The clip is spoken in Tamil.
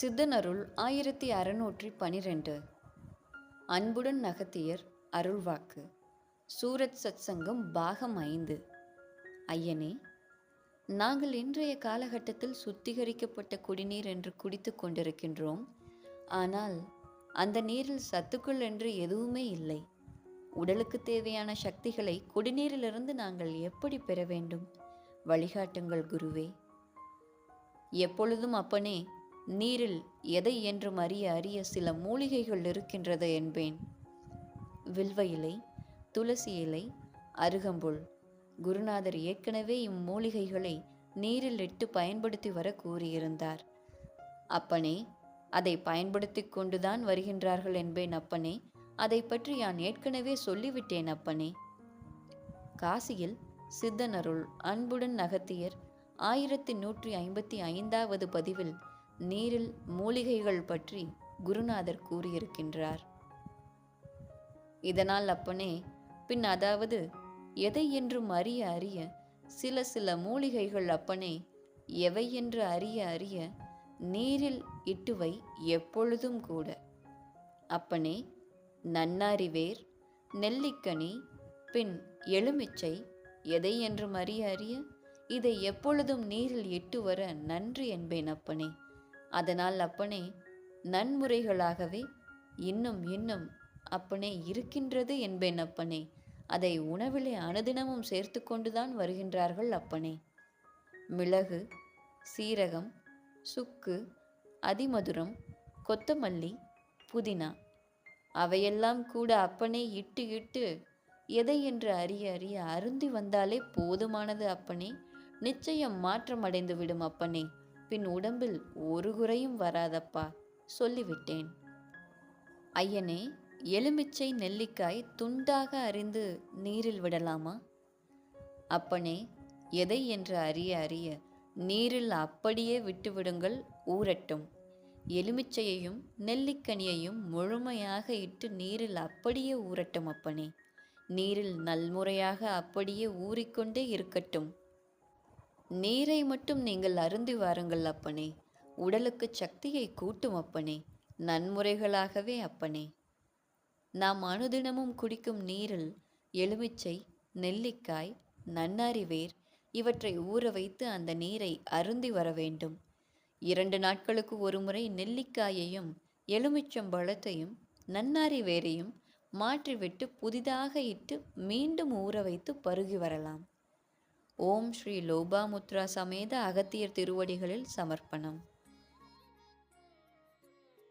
சித்தனருள் ஆயிரத்தி அறுநூற்றி பனிரெண்டு. அன்புடன் நகத்தியர் அருள்வாக்கு. சூரத் சத்சங்கம் பாகம் ஐந்து. ஐயனே நாங்கள் இன்றைய காலகட்டத்தில் சுத்திகரிக்கப்பட்ட குடிநீர் என்று குடித்து கொண்டிருக்கின்றோம். ஆனால் அந்த நீரில் சத்துக்கள் என்று எதுவுமே இல்லை. உடலுக்கு தேவையான சக்திகளை குடிநீரிலிருந்து நாங்கள் எப்படி பெற வேண்டும்? வழிகாட்டுங்கள் குருவே. எப்பொழுதும் அப்பனே நீரில் எதை என்றும் அறிய அறிய சில மூலிகைகள் இருக்கின்றது என்பேன். வில்வ இலை துளசி இலை அருகம்புல். குருநாதர் ஏற்கனவே இம்மூலிகைகளை நீரில் இட்டு பயன்படுத்தி வர கூறியிருந்தார். அப்பனே அதை பயன்படுத்தி கொண்டுதான் வருகின்றார்கள் என்பேன் அப்பனே. அதை பற்றி நான் ஏற்கனவே சொல்லிவிட்டேன் அப்பனே. காசியில் சித்தனருள் அன்புடன் நகத்தியர் ஆயிரத்தி நூற்றி ஐம்பத்தி ஐந்தாவது பதிவில் நீரில் மூலிகைகள் பற்றி குருநாதர் கூறியிருக்கின்றார். இதனால் அப்பனே பின் அதாவது எதை என்றும் அறிய அறிய சில சில மூலிகைகள் அப்பனே எவை என்று அறிய அறிய நீரில் இட்டுவை எப்பொழுதும் கூட. அப்பனே நன்னாரி வேர் நெல்லிக்கனி பின் எலுமிச்சை எதை என்றும் அறிய அறிய இதை எப்பொழுதும் நீரில் இட்டு வர நன்றி என்பேன் அப்பனே. அதனால் அப்பனே நன்முறைகளாகவே இன்னும் இன்னும் அப்பனே இருக்கின்றது என்பேன் அப்பனே. அதை உணவிலே அனுதினமும் சேர்த்து கொண்டுதான் வருகின்றார்கள் அப்பனே. மிளகு சீரகம் சுக்கு அதிமதுரம் கொத்தமல்லி புதினா அவையெல்லாம் கூட அப்பனே இட்டு இட்டு எதை என்று அறிய அறிய அருந்தி வந்தாலே போதுமானது அப்பனே. நிச்சயம் மாற்றம் அடைந்து விடும் அப்பனே. பின் உடம்பில் ஒரு குறையும் வராதப்பா சொல்லிவிட்டேன். ஐயனே எலுமிச்சை நெல்லிக்காய் துண்டாக அறிந்து நீரில் விடலாமா? அப்பனே எதை என்று அறிய அறிய நீரில் அப்படியே விட்டுவிடுங்கள் ஊரட்டும் எலுமிச்சையையும் நெல்லிக்கனியையும் முழுமையாக இட்டு நீரில் அப்படியே ஊரட்டும் அப்பனே. நீரில் நல்முறையாக அப்படியே ஊறிக்கொண்டே இருக்கட்டும். நீரை மட்டும் நீங்கள் அருந்தி வாருங்கள் அப்பனே. உடலுக்கு சக்தியை கூட்டும் அப்பனே. நன்முறைகளாகவே அப்பனே. நாம் அனுதினமும் குடிக்கும் நீரில் எலுமிச்சை நெல்லிக்காய் நன்னாரி வேர் இவற்றை ஊற வைத்து அந்த நீரை அருந்தி வர வேண்டும். இரண்டு நாட்களுக்கு ஒருமுறை நெல்லிக்காயையும் எலுமிச்சம்பழத்தையும் நன்னாரி வேரையும் மாற்றிவிட்டு புதிதாக இட்டு மீண்டும் ஊற வைத்து பருகி வரலாம். ஓம் ஸ்ரீ லோபாமுத்ரா சமேத அகத்தியர் திருவடிகளில் சமர்ப்பணம்.